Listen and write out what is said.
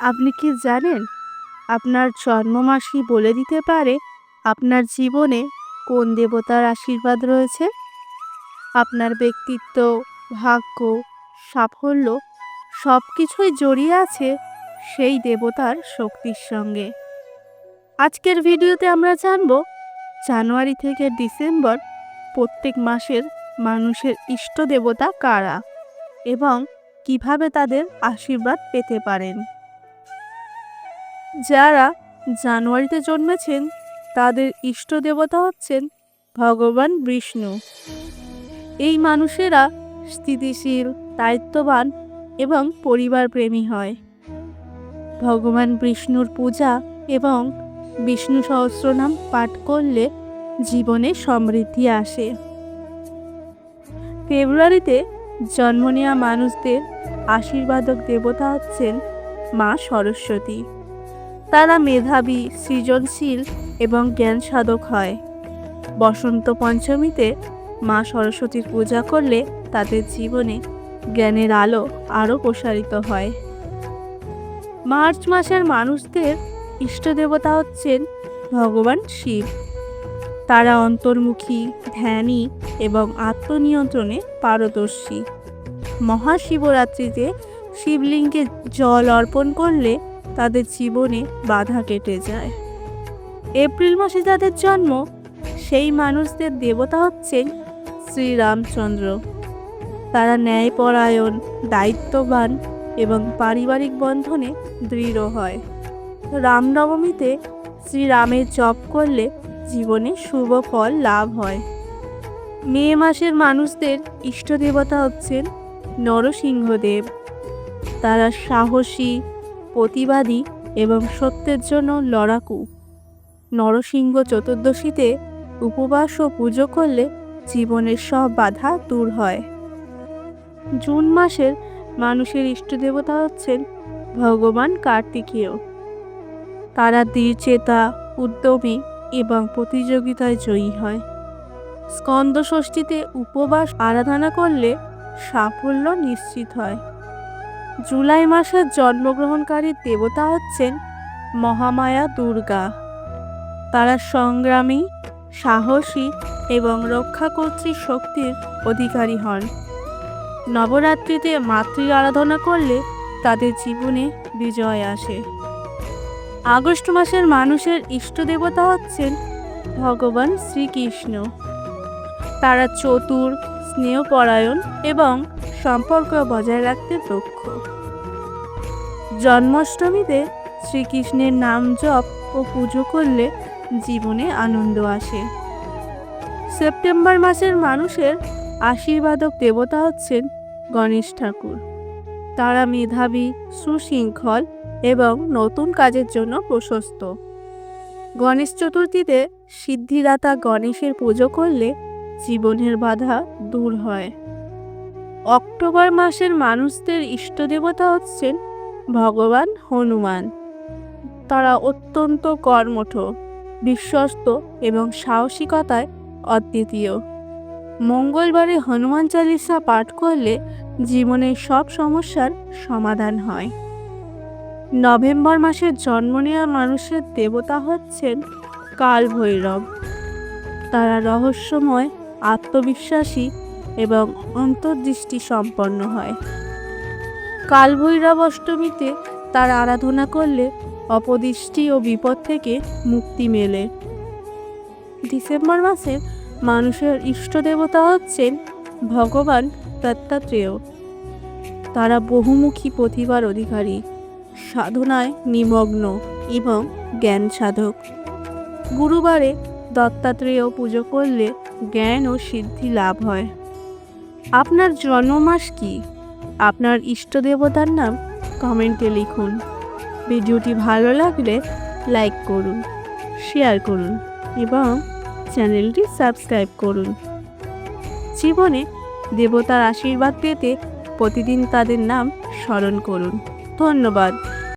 আপনি কি জানেন আপনার জন্মমাসই বলে দিতে পারে আপনার জীবনে কোন দেবতার আশীর্বাদ রয়েছে? আপনার ব্যক্তিত্ব, ভাগ্য, সাফল্য সব কিছুই জড়িয়ে আছে সেই দেবতার শক্তির সঙ্গে। আজকের ভিডিওতে আমরা জানব জানুয়ারি থেকে ডিসেম্বর প্রত্যেক মাসের মানুষের ইষ্ট দেবতা কারা এবং কীভাবে তাদের আশীর্বাদ পেতে পারেন। যারা জানুয়ারিতে জন্মেছেন, তাদের ইষ্ট দেবতা হচ্ছেন ভগবান বিষ্ণু। এই মানুষেরা স্থিতিশীল, দায়িত্ববান এবং পরিবার প্রেমী হয়। ভগবান বিষ্ণুর পূজা এবং বিষ্ণু সহস্রনাম পাঠ করলে জীবনে সমৃদ্ধি আসে। ফেব্রুয়ারিতে জন্ম নেওয়া মানুষদের আশীর্বাদক দেবতা হচ্ছেন মা সরস্বতী। তারা মেধাবী, সৃজনশীল এবং জ্ঞান সাধক হয়। বসন্ত পঞ্চমীতে মা সরস্বতীর পূজা করলে তাদের জীবনে জ্ঞানের আলো আরও প্রসারিত হয়। মার্চ মাসের মানুষদের ইষ্ট দেবতা হচ্ছেন ভগবান শিব। তারা অন্তর্মুখী, ধ্যানী এবং আত্মনিয়ন্ত্রণে পারদর্শী। মহাশিবরাত্রিতে শিবলিঙ্গে জল অর্পণ করলে তাদের জীবনে বাধা কেটে যায়। এপ্রিল মাসে যাদের জন্ম, সেই মানুষদের দেবতা হচ্ছেন শ্রীরামচন্দ্র। তারা ন্যায়পরায়ণ, দায়িত্ববান এবং পারিবারিক বন্ধনে দৃঢ় হয়। রামনবমীতে শ্রীরামের জপ করলে জীবনে শুভ ফল লাভ হয়। মে মাসের মানুষদের ইষ্ট দেবতা হচ্ছেন নরসিংহদেব। তারা সাহসী প্রতিবাদী এবং সত্যের জন্য লড়াকু। নরসিংহ চতুর্দশীতে উপবাস ও পুজো করলে জীবনের সব বাধা দূর হয়। জুন মাসের মানুষের ইষ্ট দেবতা হচ্ছেন ভগবান কার্তিকেয়। তারা দৃঢ়চেতা উদ্যমী এবং প্রতিযোগিতায় জয়ী হয়। স্কন্দ ষষ্ঠীতে উপবাস আরাধনা করলে সাফল্য নিশ্চিত হয়। জুলাই মাসে জন্মগ্রহণকারী দেবতা হচ্ছেন মহামায়া দুর্গা। তারা সংগ্রামী, সাহসী এবং রক্ষাকর্ত্রী শক্তির অধিকারী হন। নবরাত্রিতে মাতৃ আরাধনা করলে তাদের জীবনে বিজয় আসে। আগস্ট মাসের মানুষের ইষ্ট দেবতা হচ্ছেন ভগবান শ্রীকৃষ্ণ। তারা চতুর, স্নেহপরায়ণ এবং সম্পর্ক বজায় রাখতে দক্ষ। জন্মাষ্টমীতে শ্রীকৃষ্ণের নাম জপ ও পুজো করলে জীবনে আনন্দ আসে। সেপ্টেম্বর মাসের মানুষের আশীর্বাদক দেবতা হচ্ছেন গণেশ ঠাকুর। তারা মেধাবী, সুশৃঙ্খল এবং নতুন কাজের জন্য প্রশস্ত। গণেশ চতুর্থীতে সিদ্ধিদাতা গণেশের পুজো করলে জীবনের বাধা দূর হয়। অক্টোবর মাসের মানুষদের ইষ্ট দেবতা হচ্ছেন ভগবান হনুমান। তারা অত্যন্ত কর্মঠ, বিশ্বস্ত এবং সাহসিকতায় অদ্বিতীয়। মঙ্গলবারে হনুমান চালিসা পাঠ করলে জীবনের সব সমস্যার সমাধান হয়। নভেম্বর মাসে জন্ম নেওয়া মানুষের দেবতা হচ্ছেন কাল ভৈরব তারা রহস্যময়, আত্মবিশ্বাসী এবং অন্তর্দৃষ্টি সম্পন্ন হয়। কালভৈরব অষ্টমীতে তার আরাধনা করলে অপদৃষ্টি ও বিপদ থেকে মুক্তি মেলে। ডিসেম্বর মাসে মানুষের ইষ্ট দেবতা হচ্ছেন ভগবান দত্তাত্রেয়। তারা বহুমুখী প্রতিভার অধিকারী, সাধনায় নিমগ্ন এবং জ্ঞান সাধক। গুরুবারে দত্তাত্রেয় পুজো করলে জ্ঞান ও সিদ্ধি লাভ হয়। আপনার জন্মমাস কি? আপনার ইষ্ট দেবতার নাম কমেন্টে লিখুন। ভিডিওটি ভালো লাগলে লাইক করুন, শেয়ার করুন এবং চ্যানেলটি সাবস্ক্রাইব করুন। জীবনে দেবতার আশীর্বাদ পেতে প্রতিদিন তাদের নাম স্মরণ করুন। ধন্যবাদ।